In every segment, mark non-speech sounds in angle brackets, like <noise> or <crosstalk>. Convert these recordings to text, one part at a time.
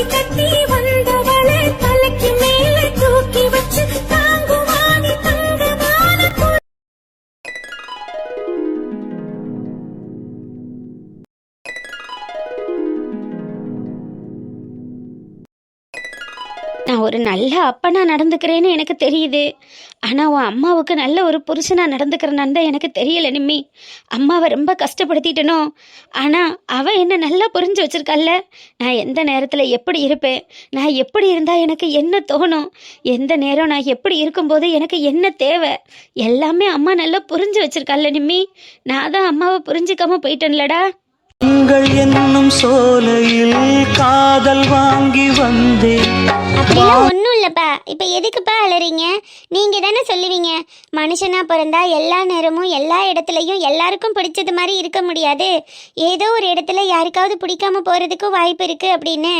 தாலி கட்டி அப்பனா நடந்துக்கிறேன்னு எனக்கு தெரியுது. ஆனால் உன் அம்மாவுக்கு நல்ல ஒரு புருஷனா நடந்துக்கிறேன்னு தான் எனக்கு தெரியல நிம்மி. அம்மாவை ரொம்ப கஷ்டப்படுத்திட்டனோ. ஆனால் அவ என்ன நல்லா புரிஞ்சு வச்சிருக்கல்ல நான் எந்த நேரத்தில் எப்படி இருப்பேன்? நான் எப்படி இருந்தால் எனக்கு என்ன தோணும்? எந்த நேரம் நான் எப்படி இருக்கும்போது எனக்கு என்ன தேவை? எல்லாமே அம்மா நல்லா புரிஞ்சு வச்சிருக்கல்ல நிம்மி. நான் தான் அம்மாவை புரிஞ்சுக்காம போயிட்டேன்லடா. உங்கள் என்னும் சோலையில் காதல் வாங்கி வந்தேன். அப்படிலாம் ஒன்றும் இல்லைப்பா. இப்போ எதுக்குப்பா அலறீங்க? நீங்கள் தானே சொல்லுவீங்க. மனுஷனாக பிறந்தா எல்லா நேரமும் எல்லா இடத்துலையும் எல்லாருக்கும் பிடிச்சது மாதிரி இருக்க முடியாது. ஏதோ ஒரு இடத்துல யாருக்காவது பிடிக்காம போகிறதுக்கும் வாய்ப்பு இருக்குது அப்படின்னு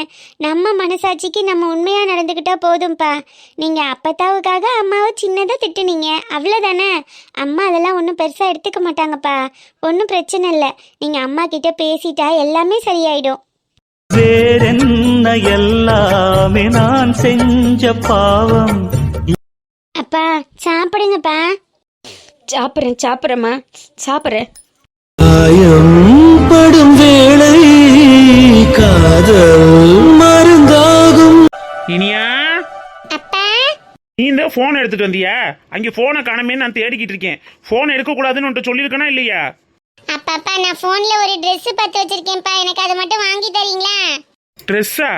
நம்ம மனசாட்சிக்கு நம்ம உண்மையாக நடந்துக்கிட்டா போதும்ப்பா. நீங்கள் அப்பத்தாவுக்காக அம்மாவை சின்னதாக திட்டுனீங்க. அவ்வளோதானே அம்மா அதெல்லாம் ஒன்றும் பெருசாக எடுத்துக்க மாட்டாங்கப்பா. ஒன்றும் பிரச்சனை இல்லை. நீங்கள் அம்மா கிட்ட பேசிட்டா எல்லாமே சரியாயிடும். வேறென்ன எல்லாமே நான் செஞ்ச பாவம்? அப்பா சாப்பிடுங்கப்பா. சாப்பிட்றேன் சாப்பிட்றேம்மா. சாப்பிட்றேன். காயம் படும் வேளை காதல் மருந்தாகும். இனியா? அப்பா. நீ இந்த போன் எடுத்துட்டு வந்தியா? அங்க போனை காணமே நான் தேடிக்கிட்டு இருக்கேன். போன் எடுக்க கூடாதுன்னு உன்கிட்ட சொல்லியிருக்கனா இல்லையா? அப்பப்பா நான் ஃபோன்ல ஒரு Dress பார்த்து வச்சிருக்கேன்ப்பா. எனக்கு அதை மட்டும் வாங்கி தரீங்களா? ட்ரெஸ்ஸா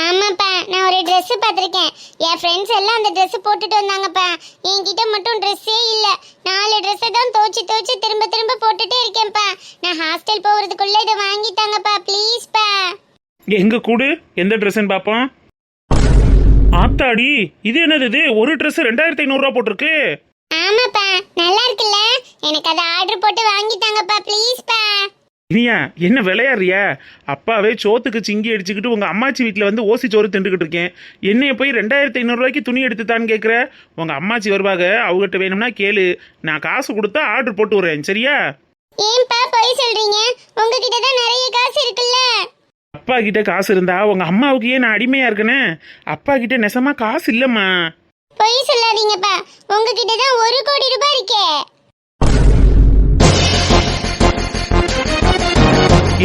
ஆமாப்பா நான் ஒரு Dress பார்த்துருக்கேன். என் ஃப்ரெண்ட்ஸ் எல்லாம் அந்த Dress போட்டுட்டு வந்தாங்கப்பா. என்கிட்ட மட்டும் ட்ரெஸ்ஸே இல்லை. நாலு ட்ரெஸ்ஸை தான் துவச்சி துவச்சி திரும்ப திரும்ப போட்டுட்டே இருக்கேன்ப்பா. நான் ஹாஸ்டல் போகிறதுக்குள்ள இதை வாங்கித்தாங்கப்பா ப்ளீஸ்ப்பா எங்க கூடு? எந்த ட்ரெஸ்ன்னு பாப்போம் ஆத்தாடி இது என்னது இது? ஒரு ட்ரெஸ் ரெண்டாயிரத்தி ஐநூறுரூவா போட்டிருக்கு. ஆமாப்பா நல்லா இருக்குல்ல? எனக்கு அதை ஆர்டர் போட்டு ப்ளீஸ்ப்பா இனியா என்ன விளையாடுறியா? அப்பாவே சோத்துக்கு சிங்கி அடிச்சுக்கிட்டு உங்க அம்மாச்சி வீட்டில் வந்து ஓசி சோறு திண்டுக்கிட்டு இருக்கேன். என்னைய போய் ரெண்டாயிரத்தி ஐநூறுரூவாய்க்கு துணி எடுத்துத்தான்னு கேட்குற உங்க அம்மாச்சி வருவாங்க அவங்ககிட்ட வேணும்னா கேளு. நான் காசு கொடுத்தா ஆர்டர் போட்டு விடுறேன் சரியா? ஏன்பா பொய் சொல்றீங்க? உங்ககிட்ட தான் நிறைய காசு இருக்குல்ல? அப்பா கிட்ட காசு இருந்தா உங்க அம்மாவுக்கு ஏன் நான் அடிமையா இருக்கனே? அப்பா கிட்ட நெசமா காசு இல்லம்மா. பொய் சொல்லாதீங்கப்பா. உங்ககிட்ட தான் ஒரு கோடி ரூபாய் இருக்கே.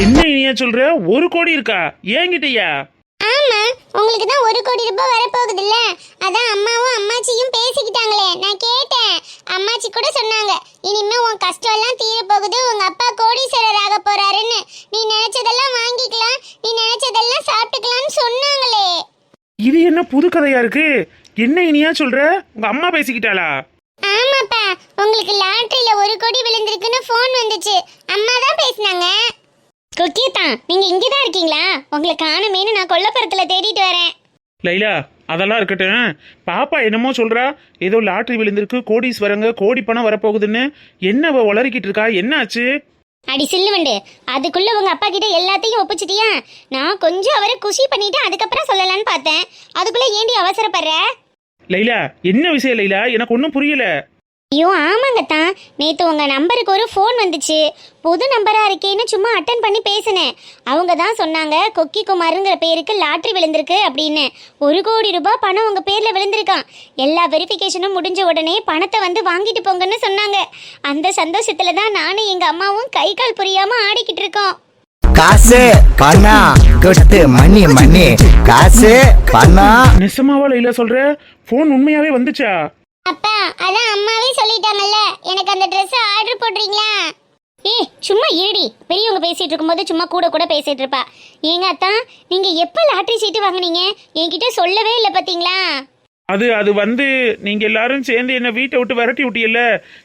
என்ன இனியா சொல்ற? ஒரு கோடி இருக்கா? ஏங்கிட்டயா? ஆமா உங்களுக்கு தான் ஒரு கோடி ரூபாய் வரப்போகுது இல்ல அதான் அம்மாவும் அம்மாச்சியும் பேசிக்கிட்டாங்களே. நான் கேட்டேன். அம்மாச்சி கூட சொன்னாங்க இனிமே உன் கஷ்டம் எல்லாம் தீர போகுது உங்க அப்பா கோடீஸ்வரர் ஆக போறாருன்னு. நீ நினைச்சதெல்லாம் வாங்கிக்கலாம். நீ நினைச்சதெல்லாம் சாப்பிட்டுக்கலாம்னு சொன்னாங்களே. இது என்ன புது கதையா இருக்கு? என்ன இனியா சொல்ற? உங்க அம்மா பேசிக்கிட்டாளா? ஆமாப்பா உங்களுக்கு லாட்டரியில ஒரு கோடி விழுந்திருக்குன்னு ஃபோன் வந்துச்சு. அம்மா தான் பேசினாங்க. குக்கியத்தா நீங்க இங்கே தான் இருக்கீங்களா? உங்களை காணுமேனு நான் கொல்லப்புறத்துல தேடிட்டு வரேன். லைலா அதெல்லாம் இருக்கட்டும். பாப்பா என்னமோ சொல்றா ஏதோ லாட்டரி விழுந்திருக்கு கோடீஸ்வரங்க கோடி பணம் வரப்போகுதுன்னு. என்ன அவ உளறிக்கிட்டு இருக்கா? என்ன ஆச்சு அடி சில்லுவண்டு அதுக்குள்ள உங்க அப்பா கிட்ட எல்லாத்தையும் ஒப்பிச்சிட்டியா? நான் கொஞ்சம் அவரை குஷி பண்ணிட்டு அதுக்கப்புறம் சொல்லலாம்னு பார்த்தேன். அதுக்குள்ள ஏண்டி அவசரப்படுற? லைலா என்ன விஷயம் லைலா? எனக்கு ஒன்றும் புரியல. ஐயோ ஆமாங்கத்தான் நேத்து உங்க நம்பருக்கு ஒரு ஃபோன் வந்துச்சு. புது நம்பரா இருக்கேன்னு சும்மா அட்டன் பண்ணி பேசினேன். அவங்க தான் சொன்னாங்க கொக்கி குமாருங்கிற பேருக்கு லாட்ரி விழுந்திருக்கு அப்படின்னு. ஒரு கோடி ரூபாய் பணம் உங்க பேர்ல விழுந்திருக்கான் எல்லா வெரிஃபிகேஷனும் முடிஞ்ச உடனே பணத்தை வந்து வாங்கிட்டு போங்கன்னு சொன்னாங்க. அந்த சந்தோஷத்துல தான் நானும் எங்க அம்மாவும் கை கால் புரியாம ஆடிக்கிட்டு இருக்கோம். காசு பணம் கொட்டு மணி மணி. காசு பணம். நெசமாவா லைலா சொல்ற? ஃபோன் உண்மையாவே வந்துச்சா? அப்பா அதான் அம்மாவே சொல்லிட்டாங்கல்ல. எனக்கு அந்த ட்ரெஸ் ஆர்டர் போடுறீங்களா? ஏய் சும்மா இருடி. பெரியவங்க பேசிட்டு இருக்கும்போது சும்மா கூட கூட பேசிட்டு இருப்பா. ஏங்க அத்தான் நீங்க எப்ப லாட்டரி சீட்டு வாங்குனீங்க? என்கிட்ட சொல்லவே இல்லை பாத்தீங்களா? அது அது வந்து நீங்க எல்லாரும் சேர்ந்து என்ன வீட்டை விட்டு விரட்டி விட்டியல்ல?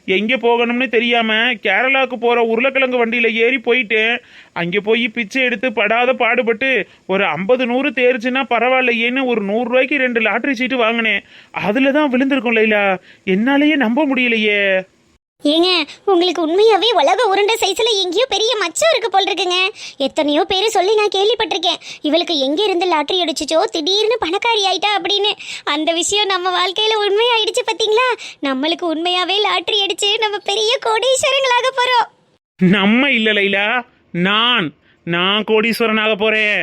எங்க போகணும்னு தெரியாம கேரளாவுக்கு போற உருளைக்கிழங்கு வண்டியில ஏறி போயிட்டேன். அங்க போய் பிச்சை எடுத்து படாத பாடுபட்டு ஒரு ஐம்பது நூறு தேர்ச்சுன்னா பரவாயில்லையேன்னு ஒரு நூறு ரூபாய்க்கு ரெண்டு லாட்டரி சீட்டு வாங்கினேன். அதில் தான் விழுந்திருக்கும் லைலா. என்னாலேயே நம்ப முடியலையே. ஏங்க உங்களுக்கு உண்மையாவே உலக உருண்டை சைஸ்ல எங்கேயோ பெரிய மச்சம் இருக்கு போல் இருக்குங்க எத்தனையோ பேர் சொல்லி நான் கேள்விப்பட்டிருக்கேன். இவளுக்கு எங்க இருந்து லாட்டரி அடிச்சுச்சோ திடீர்னு பணக்காரி ஆயிட்டா அப்படின்னு. அந்த விஷயம் நம்ம வாழ்க்கையில உண்மையாயிடுச்சு பாத்தீங்களா? நம்மளுக்கு உண்மையாவே லாட்டரி அடிச்சு நம்ம பெரிய கோடீஸ்வரங்களாக போறோம். நம்ம இல்ல லைலா நான் நான் கோடீஸ்வரனாக போறேன்.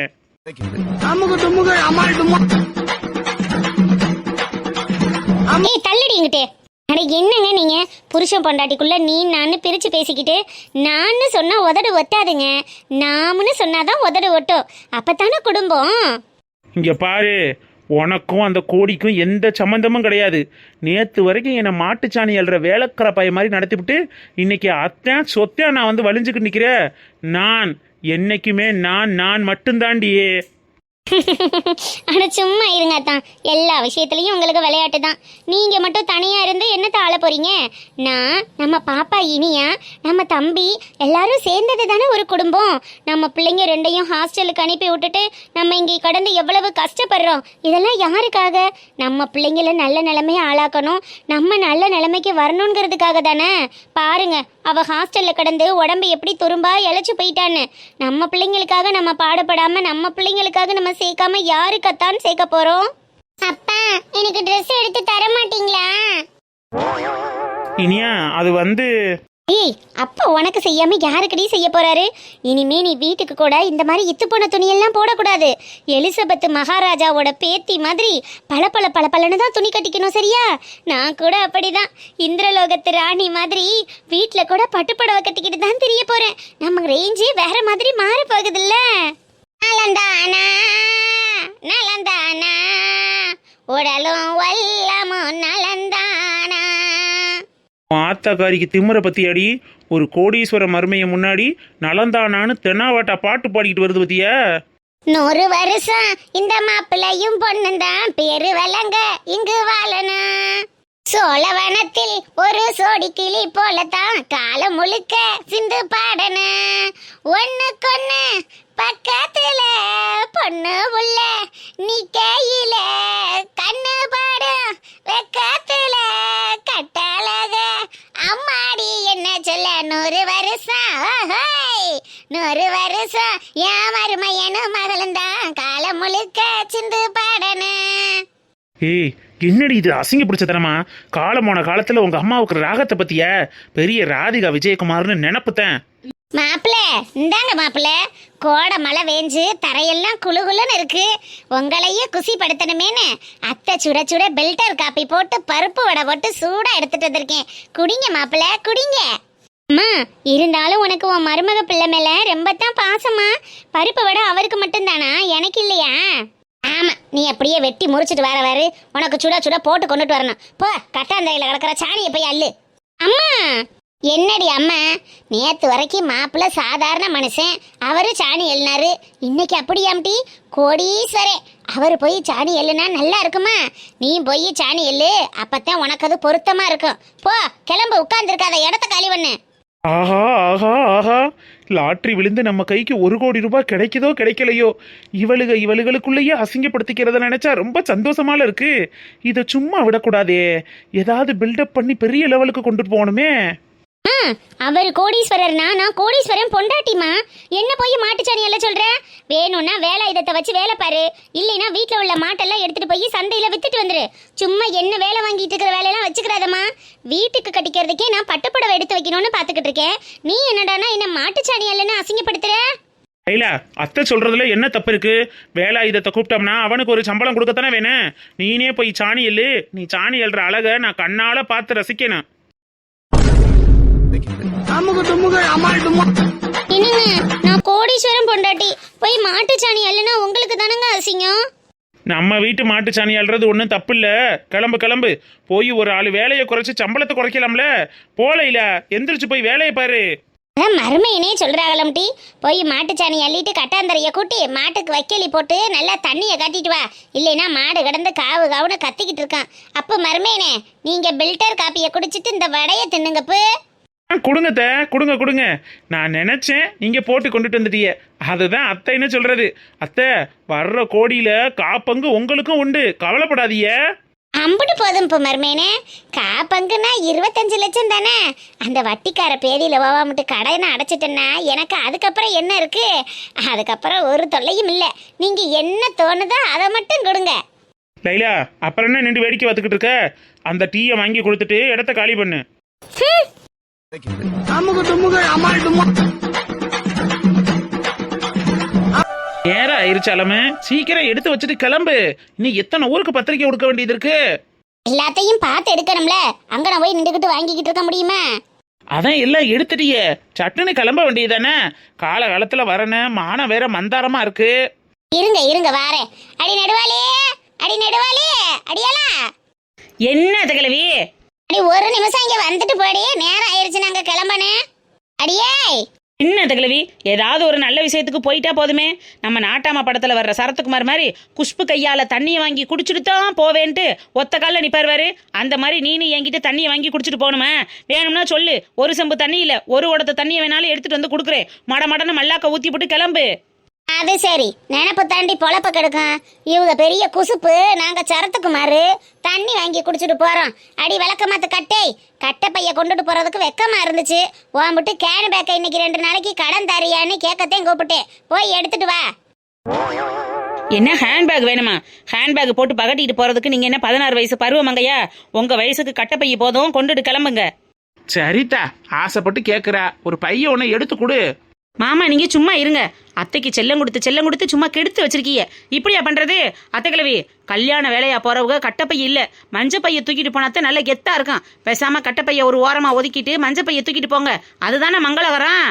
ஏய் தள்ளுடி இங்கிட்டு அட என்னங்க நீங்கள் புருஷன் பொண்டாட்டிக்குள்ளே நீ நான் பிரித்து பேசிக்கிட்டு நான் சொன்னால் உதடு ஒத்தாதுங்க நாமுன்னு சொன்னாதான் உதடு ஒட்டும். அப்பதானே குடும்பம்? இங்கே பாரு உனக்கும் அந்த கோடிக்கும் எந்த சம்மந்தமும் கிடையாது. நேற்று வரைக்கும் என்னை மாட்டுச்சாணி அல்ற வேலைக்கிற பைய மாதிரி நடத்திவிட்டு இன்னைக்கு அத்தன் சொத்தா நான் வந்து வலிஞ்சுக்கிட்டு நிற்கிறேன் நான் என்னைக்குமே நான் நான் மட்டும்தாண்டியே. ஆனால் சும்மா இருங்க தான் எல்லா விஷயத்துலையும் உங்களுக்கு விளையாட்டு தான். நீங்கள் மட்டும் தனியாக இருந்து என்னத்தை ஆள போகிறீங்க நான் நம்ம பாப்பா இனியா நம்ம தம்பி எல்லாரும் சேர்ந்தது தானே ஒரு குடும்பம். நம்ம பிள்ளைங்க ரெண்டையும் ஹாஸ்டலுக்கு அனுப்பி விட்டுட்டு நம்ம இங்கே கடந்து எவ்வளவு கஷ்டப்படுறோம்? இதெல்லாம் யாருக்காக? நம்ம பிள்ளைங்கள நல்ல நிலைமையை ஆளாக்கணும். நம்ம நல்ல நிலைமைக்கு வரணுங்கிறதுக்காக தானே? பாருங்க அவள் ஹாஸ்டலில் கடந்து உடம்பு எப்படி துரும்பா இழைச்சி போயிட்டான்னு. நம்ம பிள்ளைங்களுக்காக நம்ம பாடப்படாமல் நம்ம பிள்ளைங்களுக்காக நம்ம சேர்க்காம யாருக்கத்தான் சேர்க்க போறோம்? அப்பா எனக்கு Dress எடுத்து தர மாட்டீங்களா? இனியா அது வந்து ஏய் அப்பா உனக்கு செய்யாம யாருக்கடி செய்ய போறாரு? இனிமே நீ வீட்டுக்கு கூட இந்த மாதிரி இத்து போன துணியெல்லாம் போடக்கூடாது. எலிசபெத் மகாராஜாவோட பேத்தி மாதிரி பளபள பளபளன்னு தான் துணி கட்டிக்கணும் சரியா? நான் கூட அப்படிதான். இந்திரலோகத்து ராணி மாதிரி வீட்ல கூட பட்டுப்படவை கட்டிக்கிட்டு தான் தெரிய போறேன். நம்ம ரேஞ்சே வேற மாதிரி மாற போகுதுல்ல நலந்தானா நலந்தானா உடலும் வல்லமும் நலந்தானா. ஆத்தாக்காரிக்கு திமிர பத்தி அடி ஒரு கோடீஸ்வர மருமைய முன்னாடி நலந்தானான்னு தென்னாவாட்டா பாட்டு பாடிக்கிட்டு வருது பத்தியா? நூறு வருஷம் இந்த மாப்பிள்ளையும் பொண்ணும் தான் பேரு வழங்க இங்கு வாழணும் சோழவனத்தில் ஒரு சோடி கிளி போலத்தான் காலம் முழுக்க சிந்து பாடணும் ஒண்ணு கொன்னு பக்கத்துல பொண்ணு உள்ள நீ கையில கண்ணு பாடும். வெக்கத்துல கட்டழக. அம்மாடி என்ன சொல்ல நூறு வருஷம். நூறு வருஷம். என் மருமையனும் மகளும் தான் காலம் முழுக்க சிந்து பாடணும். ஏய் என்னடி இது? அசிங்க பிடிச்ச தரமா காலம் போன காலத்துல உங்க அம்மாவுக்கு ராகத்தை பத்திய? பெரிய ராதிகா விஜயகுமார்னு நினப்புத்தேன். மாப்பிள இந்தாங்க மாப்பிள. கோடை மழை வேஞ்சு தரையெல்லாம் குளுகுலுன்னு இருக்கு. உங்களையே குசிப்படுத்தணுமேனு அத்தை சுட சுட பில்டர் காப்பி போட்டு பருப்பு வடை போட்டு சூடா எடுத்துட்டு வந்திருக்கேன். குடிங்க மாப்பிள குடிங்க. அம்மா இருந்தாலும் உனக்கு உன் மருமக பிள்ளை மேல ரொம்ப தான் பாசமா பருப்பு வடை அவருக்கு மட்டும்தானா? எனக்கு இல்லையா? ஆமா நீ அப்படியே வெட்டி முறிச்சிட்டு வர வரு உனக்கு சுட சுட போட்டு கொண்டுட்டு வரணும். போ கட்டாந்தையில கிடக்குற சாணியை போய் அள்ளு. அம்மா என்னடி அம்மா? நேத்து வரைக்கும் மாப்பிள்ள சாதாரண மனுஷன். அவரு சாணி எழுனாரு இன்னைக்கு அப்படியாம்டி கோடீஸ்வரே அவர் போய் சாணி எல்லுனா நல்லா இருக்குமா? நீ போய் சாணி எல்லு அப்பத்தான் உனக்கு அது பொருத்தமா இருக்கும். போ கிளம்பு உட்கார்ந்துருக்காத இடத்த காலி பண்ணு. ஆஹா ஆஹா ஆஹா. லாட்ரி விழுந்து நம்ம கைக்கு ஒரு கோடி ரூபாய் கிடைக்குதோ கிடைக்கலையோ? இவளுக இவளுகளுக்குள்ளேயே அசிங்கப்படுத்திக்கிறத நினைச்சா ரொம்ப சந்தோஷமால இருக்கு. இதை சும்மா விடக்கூடாதே. ஏதாவது பில்டப் பண்ணி பெரிய லெவலுக்கு கொண்டுட்டு போகணுமே. ஆ அவர் கோடீஸ்வரர்னா நான் கோடீஸ்வரன் பொண்டாட்டிமா என்ன போய் மாட்டுச்சாணி எல்லாம் சொல்ற? வேணும்னா வேலை இதத்தை வச்சு வேலை பாரு. இல்லைன்னா வீட்டில் உள்ள மாட்டெல்லாம் எடுத்துட்டு போய் சந்தையில் வித்துட்டு வந்துரு. சும்மா என்ன வேலை வாங்கிட்டு இருக்கிற வேலையெல்லாம் வச்சுக்கிறாதம்மா. வீட்டுக்கு கட்டிக்கிறதுக்கே நான் பட்டுப்புடவை எடுத்து வைக்கணும்னு பார்த்துக்கிட்டு இருக்கேன். நீ என்னடானா என்ன மாட்டுச்சாணி இல்லைன்னு அசிங்கப்படுத்துற? ஐலா அத்தை சொல்றதுல என்ன தப்பு இருக்கு? வேலாயுதத்தை கூப்பிட்டோம்னா அவனுக்கு ஒரு சம்பளம் கொடுக்கத்தானே வேணும். நீனே போய் சாணி எள்ளு. நீ சாணி எழுற அழக நான் கண்ணால பார்த்து ரசிக்கணும். என்னங்க நான் கோடீஸ்வரன் பொண்டாட்டி. போய் மாட்டுச்சாணி இல்லைன்னா உங்களுக்கு தானங்க அசிங்கம்? நம்ம வீட்டு மாட்டு சாணி அல்றது ஒன்றும் தப்பு இல்ல கிளம்பு கிளம்பு. போய் ஒரு ஆள் வேலையை குறைச்சு சம்பளத்தை குறைக்கலாம்ல. போல இல்ல எந்திரிச்சு போய் வேலையை பாரு. அதான் மருமையனே சொல்றாங்களாம் டி போய் மாட்டுச்சாணி அள்ளிட்டு கட்டாந்தரைய கூட்டி மாட்டுக்கு வைக்கலி போட்டு நல்லா தண்ணியை கட்டிட்டு வா. இல்லைன்னா மாடு கிடந்து காவு காவுன்னு கத்திக்கிட்டு இருக்கான். அப்போ மருமையனே நீங்க பில்டர் காப்பியை குடிச்சிட்டு இந்த வடையை தின்னுங்கப்பு ஆ, கொடுங்க அத்தை, கொடுங்க கொடுங்க. நான் நினைச்சேன் நீங்க போட்டு கொண்டுட்டு வந்துட்டீங்க. அதுதான் அத்தை என்ன சொல்றது? அத்தை வர்ற கோடியில காப்பங்கு உங்களுக்கும் உண்டு. கவலைப்படாதீங்க. அம்புட்டு போதும் இப்போ மருமேனே. கா பங்குனா இருபத்தஞ்சு லட்சம் தானே? அந்த வட்டிக்கார பேதியில் போவாமட்டு கடையை அடைச்சிட்டேன்னா எனக்கு அதுக்கப்புறம் என்ன இருக்கு? அதுக்கப்புறம் ஒரு தொல்லையும் இல்லை. நீங்க என்ன தோணுதோ அதை மட்டும் கொடுங்க. லைலா அப்புறம் என்ன நின்று வேடிக்கை பார்த்துக்கிட்டு இருக்க? அந்த டீயை வாங்கி கொடுத்துட்டு இடத்த காலி பண்ணு. நேரம் ஆயிருச்சாலமே சீக்கிரம் எடுத்து வச்சுட்டு கிளம்பு. நீ எத்தனை ஊருக்கு பத்திரிக்கை கொடுக்க வேண்டியது இருக்கு? எல்லாத்தையும் பார்த்து எடுக்கணும்ல. அங்க நான் போய் நின்றுக்கிட்டு வாங்கிக்கிட்டு இருக்க முடியுமா? அதான் எல்லாம் எடுத்துட்டியே. சட்டுன்னு கிளம்ப வேண்டியதானே காலகாலத்துல வரனே. மானம் வேற மந்தாரமா இருக்கு. இருங்க இருங்க வாரேன். அடி நடுவாளே அடி நடுவாளே அடியாளா என்ன தகலவி? அடி ஒரு நிமிஷம் இங்க வந்துட்டு போடி. நேரம் ஆயிருச்சு நாங்க கிளம்பனே. அடியே. என்ன தகலவி? ஏதாவது ஒரு நல்ல விஷயத்துக்கு போயிட்டா போதுமே. நம்ம நாட்டாம படத்துல வர்ற சரத்குமார் மாதிரி குஷ்பு கையால தண்ணியை வாங்கி குடிச்சிட்டு தான் போவேன்ட்டு ஒத்த காலில் நிப்பாருவாரு அந்த மாதிரி நீனு என்கிட்ட தண்ணியை வாங்கி குடிச்சிட்டு போகணுமா. வேணும்னா சொல்லு. ஒரு செம்பு தண்ணி இல்ல ஒரு உடத்த தண்ணியை வேணாலும் எடுத்துட்டு வந்து கொடுக்குறேன். மட மடன்னு மல்லாக்க ஊத்தி போட்டு கிளம்பு. அது சரி. நினப்பு தாண்டி பொழப்ப கெடுக்கும். இவங்க பெரிய குசுப்பு நாங்க சரத்துக்குமாரு. தண்ணி வாங்கி குடிச்சிட்டு போறோம். அடி விளக்கமாத்து கட்டை. கட்டை பைய கொண்டுட்டு போறதுக்கு வெக்கமா இருந்துச்சு. ஓம்பிட்டு கேன் பேக்கை இன்னைக்கு ரெண்டு நாளைக்கு கடன் தரியான்னு கேட்கத்தையும் கூப்பிட்டேன். போய் எடுத்துட்டு வா. என்ன ஹேண்ட்பேக் வேணுமா? ஹேண்ட்பேக் போட்டு பகட்டிட்டு போறதுக்கு நீங்க என்ன பதினாறு வயசு பருவமங்கையா? உங்க வயசுக்கு கட்டப்பைய போதும் கொண்டுட்டு கிளம்புங்க. சரிதா ஆசைப்பட்டு கேக்குறா. ஒரு பைய உன்னை எடுத்து கொடு. மாமா நீங்க சும்மா இருங்க. அத்தைக்கு செல்லம் கொடுத்து செல்லம் கொடுத்து சும்மா கெடுத்து வச்சிருக்கீங்க. இப்படியா பண்றது? அத்தை கிழவி கல்யாண வேலையா போறவங்க கட்டப்பை இல்ல. மஞ்ச பைய தூக்கிட்டு போனாத்தான் நல்ல கெத்தா இருக்கும் பேசாம கட்டப்பைய ஒரு ஓரமா ஒதுக்கிட்டு மஞ்ச பைய தூக்கிட்டு போங்க. அதுதானே மங்களகரம்?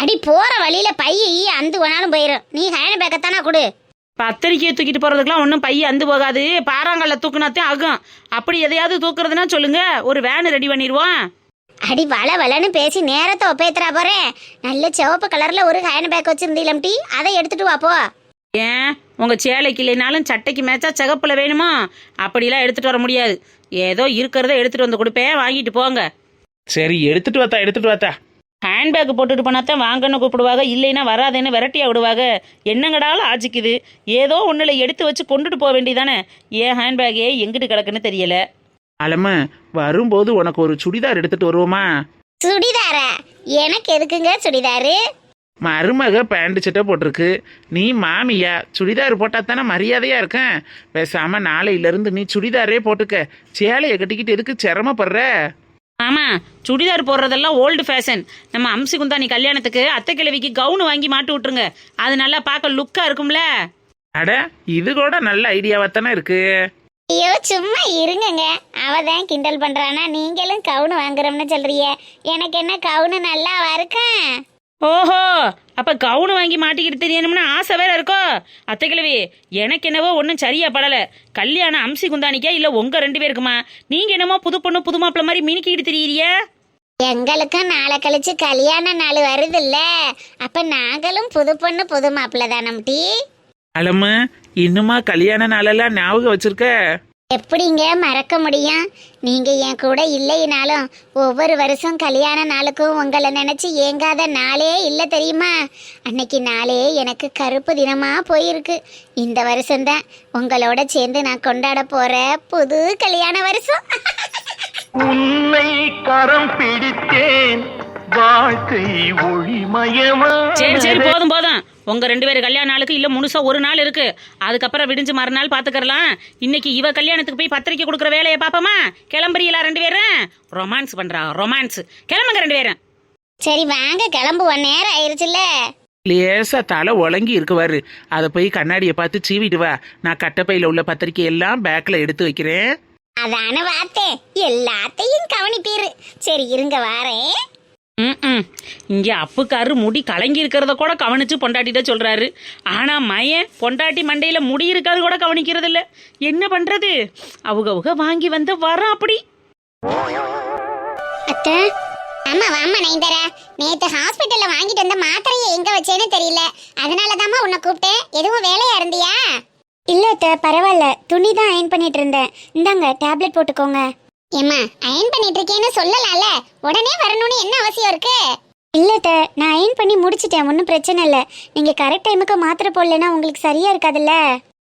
அடி போற வழியில பைய அந்து வேணாலும் போயிடும் நீ ஹேண்ட் பேக்கை தானே கொடு. பத்திரிக்கையை தூக்கிட்டு போறதுக்குலாம் ஒன்றும் பைய அந்து போகாது. பாறாங்கல்ல தூக்குனாத்தே ஆகும் அப்படி எதையாவது தூக்குறதுன்னா சொல்லுங்க. ஒரு வேன் ரெடி பண்ணிடுவோம் அடி வள வளன்னு பேசி நேரத்தை ஒப்பேத்துறா போறேன் நல்ல சிவப்பு கலர்ல ஒரு ஹேண்ட் பேக் வச்சிருந்தீலம் டீ. அதை எடுத்துட்டு வா போ. ஏன்? உங்க சேலைக்கு இல்லைனாலும் சட்டைக்கு மேய்ச்சா சிகப்புல வேணுமா? அப்படிலாம் எடுத்துட்டு வர முடியாது. ஏதோ இருக்கிறத எடுத்துட்டு வந்து கொடுப்பேன் வாங்கிட்டு போங்க. சரி எடுத்துட்டு வாத்தா எடுத்துட்டு வாத்தா. ஹேண்ட்பேக் போட்டுட்டு போனாத்தான் வாங்கன்னு கூப்பிடுவாங்க இல்லைன்னா வராதேன்னு விரட்டியா விடுவாங்க என்னங்கடாலும் ஆச்சிக்குது ஏதோ ஒன்றில் எடுத்து வச்சு கொண்டுட்டு போக வேண்டியதானே ஏன் ஹேண்ட்பேக்கே எங்கிட்டு கிடக்குன்னு தெரியல. அலம வரும்போது உனக்கு ஒரு சுடிதார் எடுத்துட்டு வருவோமா? சுடிதாரா? எனக்கு எதுக்குங்க சுடிதாரு? மருமக பேண்ட் சட்டை போட்டிருக்கு. நீ மாமியா சுடிதார் போட்டா தானே மரியாதையா இருக்கேன் பேசாம நாளையில இருந்து நீ சுடிதாரே போட்டுக்க. சேலையை கட்டிக்கிட்டு எதுக்கு சிரமப்படுற? ஆமா சுடிதார் போடுறதெல்லாம் ஓல்டு ஃபேஷன் நம்ம அம்சி குந்தாணி கல்யாணத்துக்கு அத்தை கிழவிக்கு கவுன் வாங்கி மாட்டி விட்டுருங்க. அது நல்லா பார்க்க லுக்கா இருக்கும்ல? அட இது கூட நல்ல ஐடியாவா தானே இருக்கு. ஐயோ சும்மா இருங்கங்க. அவ தான் கிண்டல் பண்றானா? நீங்களும் கவுனு வாங்குறோம்னு சொல்றிய எனக்கு என்ன கவுனு நல்லாவா இருக்கேன் ஓஹோ அப்ப கவுன் வாங்கி மாட்டிக்கிட்டு தெரியணும்னு ஆசை வேற இருக்கோ? அத்தை கிழவி எனக்கு என்னவோ ஒன்றும் சரியா படல. கல்யாணம் அம்சி குந்தானிக்கா இல்ல உங்க ரெண்டு பேருக்குமா? நீங்க என்னமோ புது பொண்ணு புது மாப்பிள்ள மாதிரி மினுக்கிட்டு திரியிறிய எங்களுக்கும் நாளை கழிச்சு கல்யாண நாள் வருதுல்ல. அப்ப நாங்களும் புது பொண்ணு புது மாப்பிள்ள தானம் டீ அலம இன்னுமா கல்யாண நாளெல்லாம் ஞாபகம் வச்சிருக்க? எப்படிங்க மறக்க முடியும்? நீங்க என் கூட இல்லைனாலும் ஒவ்வொரு வருஷம் கல்யாண நாளுக்கும் உங்களை நினைச்சு ஏங்காத நாளே இல்லை தெரியுமா? அன்னைக்கு நாளே எனக்கு கருப்பு தினமா போயிருக்கு. இந்த வருஷம்தான் உங்களோட சேர்ந்து நான் கொண்டாட போற புது கல்யாண வருஷம். உன்னை கரம் பிடித்தேன். வாழ்க்கை ஒளிமயமா சரி சரி போதும் போதும். உங்க ரெண்டு பேரும் கல்யாண நாளுக்கு இல்ல முழுசா ஒரு நாள் இருக்கு. அதுக்கப்புறம் விடிஞ்சு மறுநாள் பாத்துக்கறலாம். இன்னைக்கு இவ கல்யாணத்துக்கு போய் பத்திரிக்கை கொடுக்குற வேலையை பாப்போமா? கிளம்புறீங்களா ரெண்டு பேரும்? ரொமான்ஸ் பண்றா ரொமான்ஸ். கிளம்புங்க ரெண்டு பேரும். சரி வாங்க கிளம்புவோம் நேரம் ஆயிருச்சுல்ல. லேசா தலை உலங்கி இருக்குவாரு அதை போய் கண்ணாடியை பார்த்து சீவிட்டு வா. நான் கட்டப்பையில உள்ள பத்திரிக்கை எல்லாம் பேக்ல எடுத்து வைக்கிறேன். அதான வார்த்தை. எல்லாத்தையும் கவனிப்பீரு. சரி இருங்க வாரேன். ம் இங்க அப்புக்காரு முடி கலங்கி இருக்கிறத கூட கவனிச்சு பொண்டாட்டிட்ட சொல்றாரு. ஆனா மயன் பொண்டாட்டி மண்டையில முடி இருக்காது கூட கவனிக்கிறது இல்ல என்ன பண்றது? அவங்க அவங்க வாங்கி வந்த வரோம் அப்படி. அத்தை ஆமா வாமா நைந்தரா நேத்து ஹாஸ்பிட்டல்ல வாங்கிட்டு வந்த மாத்திரையை எங்க வச்சேன்னு தெரியல. அதனால தாம்மா உன்னை கூப்பிட்டேன். எதுவும் வேலையா இருந்தியா? இல்ல அத்தை பரவாயில்ல. துணி தான் அயன் பண்ணிட்டு இருந்தேன். இந்தாங்க டேப்லெட் போட்டுக்கோங்க. ஏம்மா அயன் பண்ணிட்டு இருக்கேன்னு சொல்லலாம்ல. உடனே வரணும்னு என்ன அவசியம் இருக்கு? இல்ல அத்தை நான் அயன் பண்ணி முடிச்சிட்டேன். ஒன்றும் பிரச்சனை இல்லை. நீங்க கரெக்ட் டைமுக்கு மாத்திரை போடலன்னா உங்களுக்கு சரியா இருக்காதுல்ல?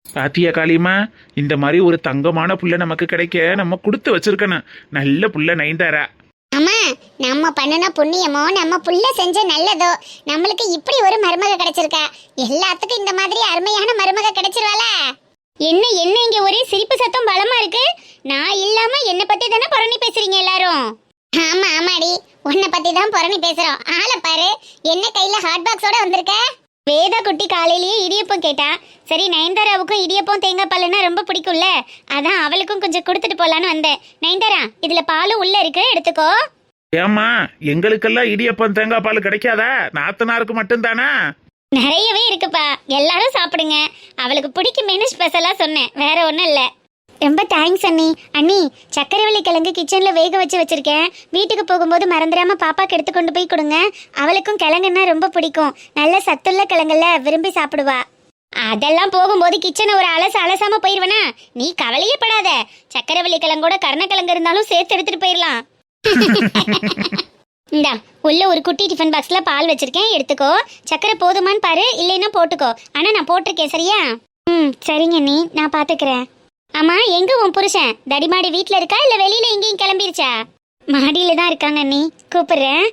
பாத்தியா காளியம்மா இந்த மாதிரி ஒரு தங்கமான புள்ள நமக்கு கிடைக்க நம்ம கொடுத்து வச்சிருக்கணும். நல்ல புள்ள நைந்தாரா அம்மா நம்ம பண்ணுன புண்ணியமோ நம்ம புள்ள செஞ்ச நல்லதோ நம்மளுக்கு இப்படி ஒரு மருமக கிடைச்சிருக்கா. எல்லாத்துக்கும் இந்த மாதிரி அருமையான மருமக கிடைச்சிருவாளா? என்ன என்ன இங்க ஒரே சிரிப்பு சத்தம் பலமா இருக்கு? நான் இல்லாம என்ன பத்தி தானே புரணி பேசுறீங்க எல்லாரும்? ஆமா ஆமாடி. உன்னை பத்தி தான் புரணி பேசுறோம். ஆளை பாரு. என்ன கையில ஹாட் பாக்ஸோட வந்திருக்க? வேதா குட்டி காலையிலேயே இடியப்பம் கேட்டா. சரி நயன்தாராவுக்கும் இடியப்பம் தேங்காய் பாலுன்னா ரொம்ப பிடிக்கும்ல? அதான் அவளுக்கும் கொஞ்சம் கொடுத்துட்டு போலான்னு வந்தேன். நயன்தாரா இதுல பாலும் உள்ள இருக்கு. எடுத்துக்கோ. ஏம்மா எங்களுக்கெல்லாம் இடியப்பம் தேங்காய் பால் கிடைக்காதா? நாத்தனாருக்கு மட்டும்தானா? நிறையவே இருக்குப்பா. எல்லாரும் சாப்பிடுங்க. அவளுக்கு பிடிக்குமேனு ஸ்பெஷலாக சொன்னேன். வேற ஒன்றும் இல்லை. ரொம்ப தேங்க்ஸ் அண்ணி. அண்ணி சக்கரவள்ளி கிழங்கு கிச்சனில் வேக வச்சு வச்சுருக்கேன். வீட்டுக்கு போகும்போது மறந்துடாம பாப்பாக்கு எடுத்து கொண்டு போய் கொடுங்க. அவளுக்கும் கிழங்குன்னா ரொம்ப பிடிக்கும். நல்ல சத்துள்ள கிழங்குல விரும்பி சாப்பிடுவா. அதெல்லாம் போகும்போது கிச்சனை ஒரு அலச அலசாம போயிடுவனா நீ கவலையே படாத. சக்கரவள்ளி கிழங்கோட கருணக்கிழங்கு இருந்தாலும் சேர்த்து எடுத்துட்டு போயிடலாம் <laughs> இந்தா உள்ள ஒரு குட்டி டிஃபன் பாக்ஸ்ல பால் வச்சிருக்கேன் எடுத்துக்கோ. சக்கரை போதுமான்னு பாரு இல்லைன்னா போட்டுக்கோ. ஆனா நான் போட்டிருக்கேன் சரியா? ம் சரிங்க நீ நான் பாத்துக்கிறேன். ஆமா எங்க உன் புருஷன்? தடிமாடி வீட்டில் இருக்கா இல்ல வெளியில எங்கேயும் கிளம்பிருச்சா? மாடியில தான் இருக்காங்க நீ கூப்பிடுறேன்.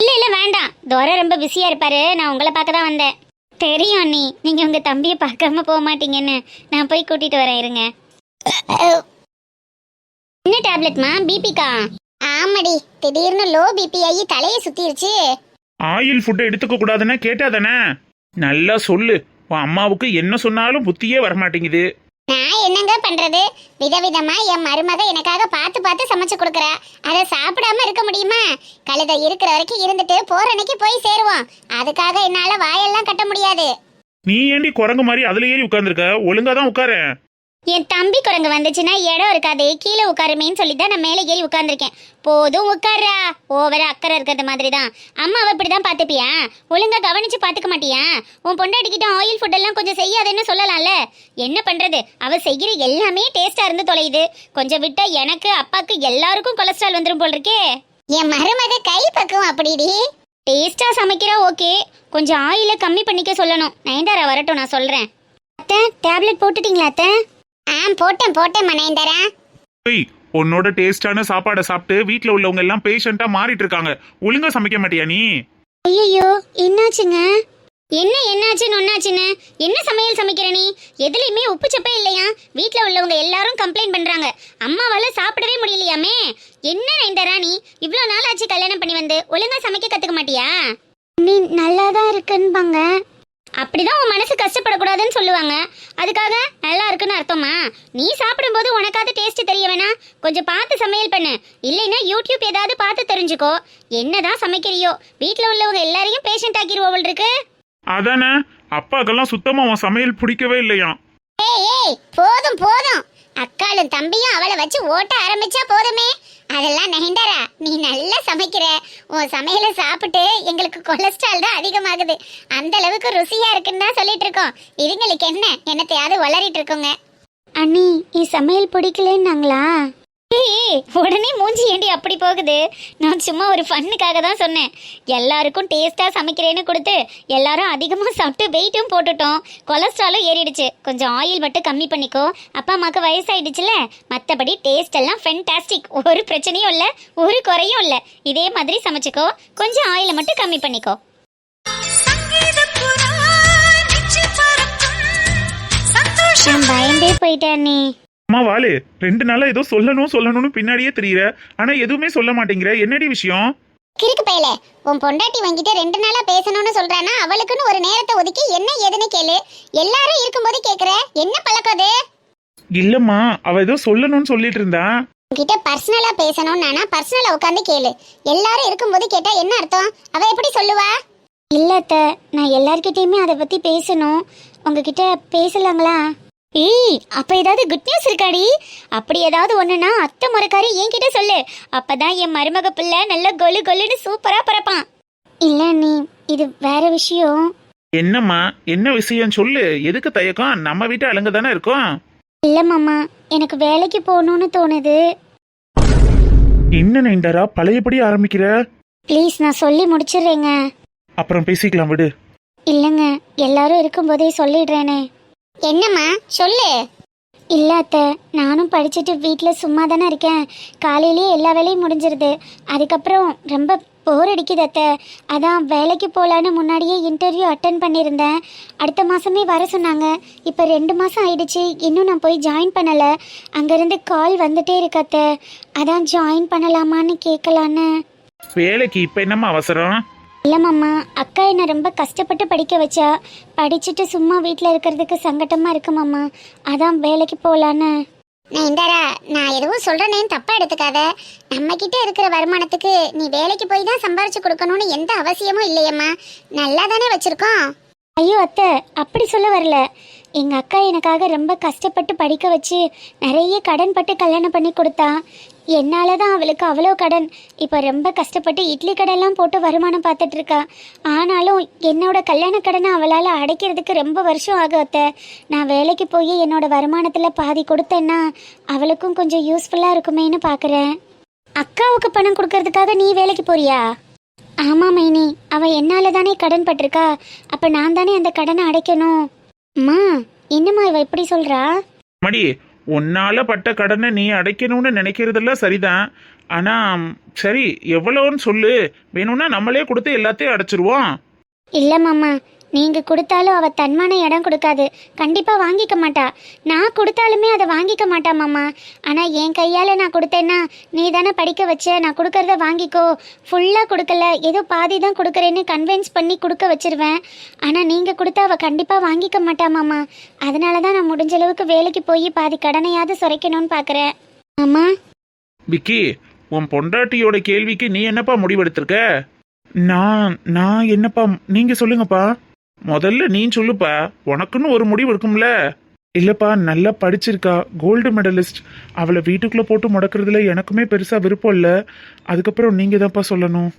இல்ல இல்ல வேண்டாம். துரை ரொம்ப பிஸியா இருப்பாரு. நான் உங்களை பார்க்க தான் வந்தேன். தெரியும் அண்ணி. நீங்க உங்க தம்பியை பார்க்காம போக மாட்டீங்கன்னு. நான் போய் கூட்டிட்டு வரேன் இருங்க. என்ன டேப்லெட்மா பிபிக்கா ஆமாடி திடீர்னு லோ பிபி ஆகி தலையை சுத்திருச்சு. ஆயில் ஃபுட்டை எடுத்துக்க கூடாதுன்னு கேட்டாதானே நல்லா சொல்லு உன் அம்மாவுக்கு என்ன சொன்னாலும் புத்தியே வரமாட்டேங்குது. நான் என்னங்க பண்றது? விதவிதமா என் மருமக எனக்காக பார்த்து பார்த்து சமைச்சு கொடுக்குறா. அதை சாப்பிடாம இருக்க முடியுமா? கழுதை இருக்கிற வரைக்கும் இருந்துட்டு போற அன்னைக்கு போய் சேருவோம். அதுக்காக என்னால வாயெல்லாம் கட்ட முடியாது. நீ ஏண்டி குரங்கு மாதிரி அதுல ஏறி உட்காந்துருக்க ஒழுங்கா தான் உட்கார. என் தம்பி குரங்கு வந்துச்சுன்னா இடம் இருக்காதே கீழே உட்காருமேன்னு சொல்லி தான் நான் மேலே ஏறி உட்காந்துருக்கேன் போதும் உட்கார்றா. ஓவரா அக்கறை இருக்கிறது மாதிரி தான் அம்மாவை இப்படி தான் பார்த்துப்பியா? ஒழுங்கா கவனிச்சு பார்த்துக்க மாட்டியா? உன் பொண்டாட்டிக்கிட்ட ஆயில் ஃபுட்டெல்லாம் கொஞ்சம் செய்யாதுன்னு சொல்லலாம்ல. என்ன பண்ணுறது அவள் செய்கிற எல்லாமே டேஸ்ட்டாக இருந்து தொலையுது. கொஞ்சம் விட்டால் எனக்கு அப்பாவுக்கு எல்லாருக்கும் கொலஸ்ட்ரால் வந்துடும் போல் இருக்கே என் மருமக கை பக்குவம் அப்படிடி. டேஸ்ட்டாக சமைக்கிறா ஓகே கொஞ்சம் ஆயிலை கம்மி பண்ணிக்க சொல்லணும். நயன்தாரா வரட்டும் நான் சொல்கிறேன் அத்தை டேப்லெட் போட்டுட்டீங்களா அத்தை? ஆ போட்டேன் போட்டேன் நயன்தாரா போய் உன்னோட டேஸ்டான சாப்பாடை சாப்பிட்டு வீட்ல உள்ளவங்க எல்லாம் பேஷண்டா மாறிட்டு இருக்காங்க. ஒழுங்கா சமைக்க மாட்டியா நீ? ஐயோ என்னாச்சுங்க? என்ன என்னாச்சுன்னு ஒன்னாச்சுன்னு என்ன சமையல் சமைக்கிற நீ? எதுலயுமே உப்பு சப்பே இல்லையா? வீட்ல உள்ளவங்க எல்லாரும் கம்ப்ளைண்ட் பண்றாங்க. அம்மாவால சாப்பிடவே முடியலையாமே? என்ன நைந்தரா நீ? இவ்ளோ நாள் ஆச்சு கல்யாணம் பண்ணி வந்து ஒழுங்கா சமைக்க கத்துக்க மாட்டியா? நீ நல்லா தான் இருக்குன்பாங்க. அப்படிதான் உன் மனசு கஷ்டப்படக்கூடாதுன்னு சொல்லுவாங்க. அதுக்காக நல்லா இருக்குன்னு அர்த்தமா? நீ சாப்பிடும்போது உனக்காவது டேஸ்ட் தெரிய வேணா. கொஞ்சம் பார்த்து சமையல் பண்ணு. இல்லைன்னா யூடியூப் ஏதாவது பார்த்து தெரிஞ்சுக்கோ. என்னதான் சமைக்கிறியோ? வீட்ல உள்ளவங்க எல்லாரையும் பேஷண்ட் ஆக்கிடுவோவள் இருக்கு. அதானே? அப்பாக்கெல்லாம் சுத்தமா உன் சமையல் பிடிக்கவே இல்லையாம் ஏய் ஏய் போதும் போதும். அக்காளும் தம்பியும் அவளை வச்சு ஓட்ட ஆரம்பிச்சா போதுமே. அதெல்லாம் நெஹிண்டரா நீ நல்லா சமைக்கிற. உன் சமையலை சாப்பிட்டு எங்களுக்கு கொலஸ்ட்ரால் தான் அதிகமாகுது. அந்த அளவுக்கு ருசியா இருக்குன்னு தான் சொல்லிட்டு இருக்கோம். இதுங்களுக்கு என்ன? என்னத்தையாவது வளரிட்டு இருக்கோங்க. அண்ணி நீ சமையல் பிடிக்கலன்னாங்களா? உடனே மூஞ்சி ஏண்டி அப்படி போகுது? நான் சும்மா ஒரு ஃபன்னுக்காக தான் சொன்னேன். எல்லாருக்கும் டேஸ்ட்டாக சமைக்கிறேன்னு கொடுத்து எல்லாரும் அதிகமாக சாப்பிட்டு வெயிட்டும் போட்டுட்டோம். கொலஸ்ட்ராலும் ஏறிடுச்சு. கொஞ்சம் ஆயில் மட்டும் கம்மி பண்ணிக்கோ. அப்பா அம்மாவுக்கு வயசாயிடுச்சுல? மற்றபடி டேஸ்ட் எல்லாம் ஃபென்டாஸ்டிக் ஒரு பிரச்சனையும் இல்லை ஒரு குறையும் இல்லை. இதே மாதிரி சமைச்சுக்கோ. கொஞ்சம் ஆயிலை மட்டும் கம்மி பண்ணிக்கோ. நான் பயந்தே போயிட்டேன் நீ அம்மா வாளு ரெண்டு நாளா ஏதோ சொல்லணும் சொல்லணும்னு பின்னாடியே தெரியற. ஆனா எதுவுமே சொல்ல மாட்டேங்கிற. என்னடி விஷயம்? கிறுக்கு பயல. உன் பொண்டாட்டி வாங்கிட்டு ரெண்டு நாளா பேசணும்னு சொல்றானா அவளுக்குன்னு ஒரு நேரத்தை ஒதுக்கி என்ன ஏதுன்னு கேளு. எல்லாரும் இருக்கும்போது கேக்குற. என்ன பழக்கம் அது? இல்லம்மா அவ ஏதோ சொல்லணும்னு சொல்லிட்டு இருந்தா. உன்கிட்ட பர்சனலா பேசணும்னா பர்சனலா உட்காந்து கேளு. எல்லாரும் இருக்கும்போது கேட்டா என்ன அர்த்தம்? அவ எப்படி சொல்லுவா? இல்ல அத்த நான் எல்லார்கிட்டயுமே அதை பத்தி பேசணும். உங்ககிட்ட பேசலாங்களா? ஏய் அப்ப ஏதாவது குட் நியூஸ் இருக்காடி? அப்படி ஏதாவது ஒண்ணுனா அத்தை முறைக்காரி என்கிட்ட சொல்லு. அப்பதான் என் மருமக பிள்ளை நல்ல கொலு கொலுன்னு சூப்பரா பறப்பான். இல்ல நீ இது வேற விஷயம். என்னம்மா? என்ன விஷயம் சொல்லு? எதுக்கு தயக்கம்? நம்ம வீட்டு அலங்க தானே இருக்கோம். இல்ல மாமா எனக்கு வேலைக்கு போகணும்னு தோணுது. என்ன நைண்டரா? பழையபடி ஆரம்பிக்கிற? ப்ளீஸ் நான் சொல்லி முடிச்சிடுறேங்க. அப்புறம் பேசிக்கலாம் விடு. இல்லைங்க எல்லாரும் இருக்கும்போதே சொல்லிடுறேனே. என்னம்மா? சொல்லு. இல்ல அத்தை நானும் படிச்சுட்டு வீட்டில் சும்மா தானே இருக்கேன். காலையிலேயே எல்லா வேலையும் முடிஞ்சிருது. அதுக்கப்புறம் ரொம்ப போர் அடிக்குது அத்தை. அதான் வேலைக்கு போகலான்னு முன்னாடியே இன்டர்வியூ அட்டன் பண்ணியிருந்தேன். அடுத்த மாதமே வர சொன்னாங்க. இப்போ ரெண்டு மாதம் ஆயிடுச்சு. இன்னும் நான் போய் ஜாயின் பண்ணலை. அங்கேருந்து கால் வந்துட்டே இருக்கு அத்தை. அதான் ஜாயின் பண்ணலாமான்னு கேட்கலான்னு வேலைக்கு இப்ப என்னம்மா அவசரம்? இல்லை மாமா அக்கா என்னை ரொம்ப கஷ்டப்பட்டு படிக்க வச்சா படிச்சுட்டு சும்மா வீட்டில் இருக்கிறதுக்கு சங்கட்டமாக இருக்கு மாமா. அதான் வேலைக்கு போகலான்னு இந்தாரா நான் எதுவும் சொல்கிறேனேன்னு தப்பாக எடுத்துக்காத. நம்ம இருக்கிற வருமானத்துக்கு நீ வேலைக்கு போய் தான் சம்பாரிச்சு கொடுக்கணும்னு எந்த அவசியமும் இல்லையம்மா. நல்லா தானே வச்சுருக்கோம். ஐயோ அத்தை அப்படி சொல்ல வரல. எங்கள் அக்கா எனக்காக ரொம்ப கஷ்டப்பட்டு படிக்க வச்சு நிறைய கடன் பட்டு கல்யாணம் பண்ணி கொடுத்தா. என்னால் தான் அவளுக்கு அவ்வளோ கடன். இப்போ ரொம்ப கஷ்டப்பட்டு இட்லி கடையெல்லாம் போட்டு வருமானம் பார்த்துட்ருக்கா ஆனாலும் என்னோட கல்யாண கடனை அவளால் அடைக்கிறதுக்கு ரொம்ப வருஷம் ஆகும் அத்தை. நான் வேலைக்கு போய் என்னோட வருமானத்தில் பாதி கொடுத்தேன்னா அவளுக்கும் கொஞ்சம் யூஸ்ஃபுல்லாக இருக்குமேன்னு பார்க்குறேன் அக்காவுக்கு பணம் கொடுக்கறதுக்காக நீ வேலைக்கு போறியா? ஆமா மைனி. அவ என்னால தானே கடன் பட்டிருக்கா? அப்ப நான் தானே அந்த கடனை அடைக்கணும். அம்மா என்னம்மா இவ இப்படி சொல்றா? மடி உன்னால பட்ட கடனை நீ அடைக்கணும்னு நினைக்கிறதெல்லாம் சரிதான். ஆனா சரி எவ்வளோன்னு சொல்லு. வேணும்னா நம்மளே கொடுத்து எல்லாத்தையும் அடைச்சிருவோம். இல்ல மாமா. நீங்க கொடுத்தாலும் அவ தன்மான இடம் கொடுக்காது. கண்டிப்பா வாங்கிக்க மாட்டா. நான் கொடுத்தாலுமே அதை வாங்கிக்க மாட்டா மாமா. ஆனா என் கையால நான் கொடுத்தேன்னா நீ தானே படிக்க வச்ச? நான் கொடுக்கறத வாங்கிக்கோ. ஃபுல்லா கொடுக்கல. ஏதோ பாதி தான் கொடுக்கறேன்னு கன்வின்ஸ் பண்ணி கொடுக்க வச்சிருவேன். ஆனா நீங்க கொடுத்தா அவ கண்டிப்பா வாங்கிக்க மாட்டா மாமா. அதனால தான் நான் முடிஞ்ச அளவுக்கு வேலைக்கு போய் பாதி கடனையாவது சுரைக்கணும்னு பாக்குறேன். மாமா? விக்கி உன் பொண்டாட்டியோட கேள்விக்கு நீ என்னப்பா முடிவெடுத்திருக்க? நான் நான் என்னப்பா நீங்க சொல்லுங்கப்பா. முதல்ல நீ சொல்லுப்பா உனக்குன்னு ஒரு முடிவு இருக்கும்ல? இல்லப்பா நல்லா படிச்சிருக்கா கோல்டு மெடலிஸ்ட் அவளை வீட்டுக்குள்ள போட்டு முடக்கிறதுல எனக்குமே பெருசா விருப்பம் இல்லை. அதுக்கப்புறம் நீங்க தான்ப்பா சொல்லணும்.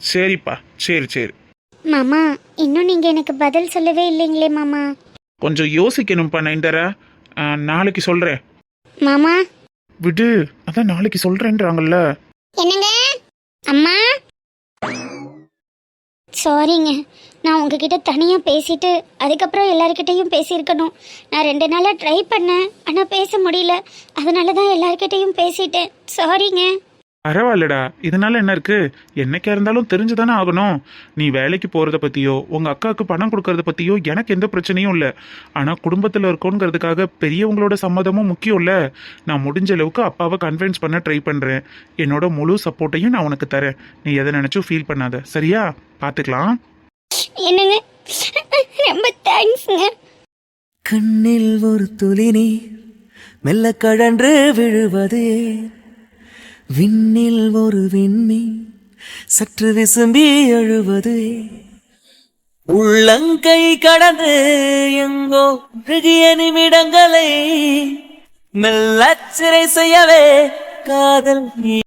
சரிப்பா சரி சரி. மாமா இன்னும் நீங்க எனக்கு பதில் சொல்லவே இல்லைங்களே மாமா. கொஞ்சம் யோசிக்கணும்ப்பா நைன்டரா நாளைக்கு சொல்றேன். மாமா? விடு அதான் நாளைக்கு சொல்றேன்றாங்கல்ல. என்னங்க? அம்மா? சாரிங்க நான் உங்ககிட்ட தனியாக பேசிட்டு அதுக்கப்புறம் எல்லாருக்கிட்டையும் பேசியிருக்கணும். நான் ரெண்டு நாளாக ட்ரை பண்ணேன் ஆனால் பேச முடியல. அதனால தான் எல்லாருக்கிட்டையும் பேசிட்டேன். சாரிங்க பரவாயில்லடா. இதனால என்ன இருக்கு? என்னைக்கா இருந்தாலும் தெரிஞ்சுதானே ஆகணும். நீ வேலைக்கு போறத பத்தியோ உங்க அக்காவுக்கு பணம் கொடுக்கறத பத்தியோ எனக்கு எந்த பிரச்சனையும் இல்லை. ஆனா குடும்பத்துல இருக்கோங்கிறதுக்காக பெரியவங்களோட சம்மதமும் முக்கியம் இல்ல. நான் முடிஞ்ச அளவுக்கு அப்பாவை கன்வின்ஸ் பண்ண ட்ரை பண்றேன். என்னோட முழு சப்போர்ட்டையும் நான் உனக்கு தரேன். நீ எதை நினைச்சும் ஃபீல் பண்ணாத. சரியா? பாத்துக்கலாம். என்னங்க? ரொம்ப தேங்க்ஸுங்க கண்ணில் ஒரு துளி நீர் மெல்ல கழன்று விழுவது. விண்ணில் ஒரு விண்மீன் சற்று விசும்பி எழுவது. உள்ளங்கை கடந்து எங்கோ அழுகிய நிமிடங்களை மெல்ல சிறை செய்யவே காதல் நீ